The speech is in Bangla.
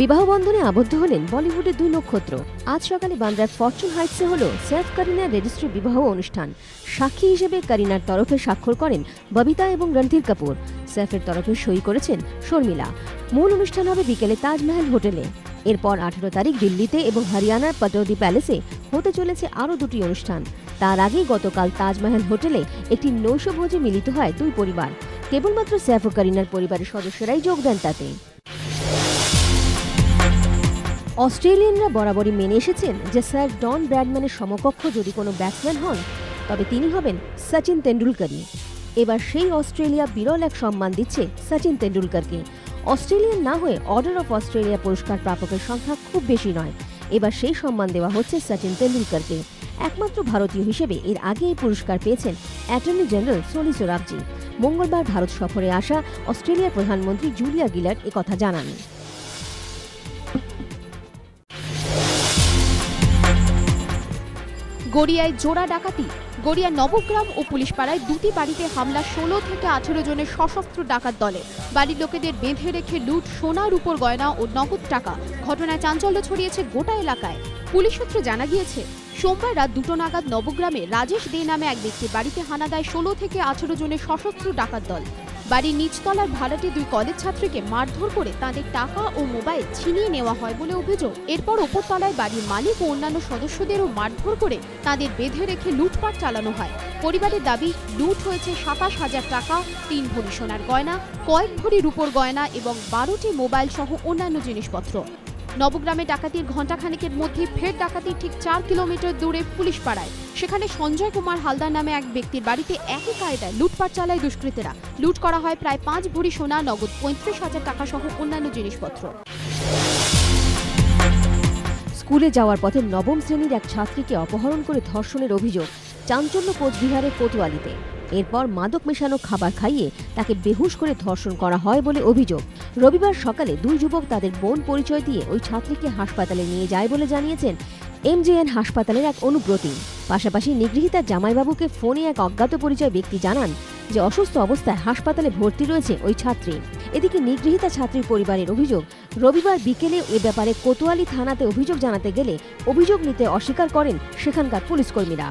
বিবাহ বন্ধনে আবদ্ধ হলেন বলিউডের দুই নক্ষত্র। আজ সকালে বান্দ্রার ফরচুন হাইটসে হল সৈফ করিনার রেজিস্ট্রি বিবাহ অনুষ্ঠান। সাক্ষী হিসেবে করিনার তরফে স্বাক্ষর করেন ববিতা এবং রণধীর কাপুর। সৈফের তরফে সই করেছেন শর্মিলা। মূল অনুষ্ঠান হবে বিকেলে তাজমহল হোটেলে। এরপর আঠারো তারিখ দিল্লিতে এবং হরিয়ানার পটৌদি প্যালেসে হতে চলেছে আরও দুটি অনুষ্ঠান। তার আগে গতকাল তাজমহল হোটেলে একটি নৈশভোজে মিলিত হয় দুই পরিবার। কেবলমাত্র সৈফ ও করিনার পরিবারের সদস্যরাই যোগ দেন তাতে। অস্ট্রেলিয়ানরা বরাবরই মেনে এসেছেন যে স্যার ডন ব্র্যাডম্যানের সমকক্ষ যদি কোনো ব্যাটসম্যান হন, তবে তিনি হবেন সচিন তেন্ডুলকরই। এবার সেই অস্ট্রেলিয়া বিরল এক সম্মান দিচ্ছে সচিন তেন্ডুলকরকে। অস্ট্রেলিয়ান না হয়ে অর্ডার অফ অস্ট্রেলিয়া পুরস্কার প্রাপকের সংখ্যা খুব বেশি নয়। এবার সেই সম্মান দেওয়া হচ্ছে সচিন তেন্ডুলকরকে। একমাত্র ভারতীয় হিসেবে এর আগে এই পুরস্কার পেয়েছেন অ্যাটর্নি জেনারেল সোলি সোরাবজি মঙ্গলবার ভারত সফরে আসা অস্ট্রেলিয়ার প্রধানমন্ত্রী জুলিয়া গিলার্ড একথা জানান। গড়িয়ায় জোড়া ডাকাতি। গড়িয়া নবগ্রাম ও পুলিশ পাড়ায় দুটি বাড়িতে হামলা ষোলো থেকে আঠেরো জনের সশস্ত্র ডাকাত দলে। বাড়ির লোকেদের বেঁধে রেখে লুট, সোনার উপর গয়না ও নগদ টাকা। ঘটনায় চাঞ্চল্য ছড়িয়েছে গোটা এলাকায়। পুলিশ সূত্রে জানা গিয়েছে, সোমবার রাত দুটো নাগাদ নবগ্রামে রাজেশ দে নামে এক ব্যক্তির বাড়িতে হানা দেয় ষোলো থেকে আঠেরো জনের সশস্ত্র ডাকাত দল। বাড়ির নিচতলার ভাড়াটে দুই কলেজ ছাত্রীকে মারধর করে তাদের টাকা ও মোবাইল ছিনিয়ে নেওয়া হয় বলে অভিযোগ। এরপর ওপরতলায় বাড়ির মালিক ও অন্যান্য সদস্যদেরও মারধর করে তাদের বেঁধে রেখে লুটপাট চালানো হয়। পরিবারের দাবি, লুট হয়েছে সাতাশ হাজার টাকা, তিন ভরি সোনার গয়না, কয়েক ভরি রূপোর গয়না এবং বারোটি মোবাইল সহ অন্যান্য জিনিসপত্র। নবগ্রামে ডাকাতির ঘণ্টাখানেকের মধ্যে ফের ডাকাতি ঠিক চার কিলোমিটার দূরে পুলিশ পাড়ায়। সেখানে সঞ্জয় কুমার হালদার নামে এক ব্যক্তির বাড়িতে একই কায়দায় লুটপাট চালায় দুষ্কৃতীরা। লুট করা হয় প্রায় পাঁচ ভরি সোনা, নগদ পঁয়ত্রিশ হাজার টাকা সহ অন্যান্য জিনিসপত্র। স্কুলে যাওয়ার পথে নবম শ্রেণির এক ছাত্রীকে অপহরণ করে ধর্ষণের অভিযোগ চাঞ্চল্য কোচবিহারের কোতোয়ালিতে। এরপর মাদক মেশানো খাবার খাইয়ে তাকে বেহুশ করে ধর্ষণ করা হয় বলে অভিযোগ। রবিবার সকালে দুই যুবক তাদের বোন পরিচয় দিয়ে ওই ছাত্রীকে হাসপাতালে নিয়ে যায় বলে জানিয়েছেন এমজেএন হাসপাতালের এক অনুব্রতী। পাশাপাশি নিগৃহীতার জামাইবাবুকে ফোনে এক অজ্ঞাত পরিচয় ব্যক্তি জানান যে অসুস্থ অবস্থায় হাসপাতালে ভর্তি রয়েছে ওই ছাত্রী। এদিকে নিগৃহীতা ছাত্রীর পরিবারের অভিযোগ, রবিবার বিকেলে এ ব্যাপারে কোতোয়ালি থানাতে অভিযোগ জানাতে গেলে অভিযোগ নিতে অস্বীকার করেন সেখানকার পুলিশ কর্মীরা।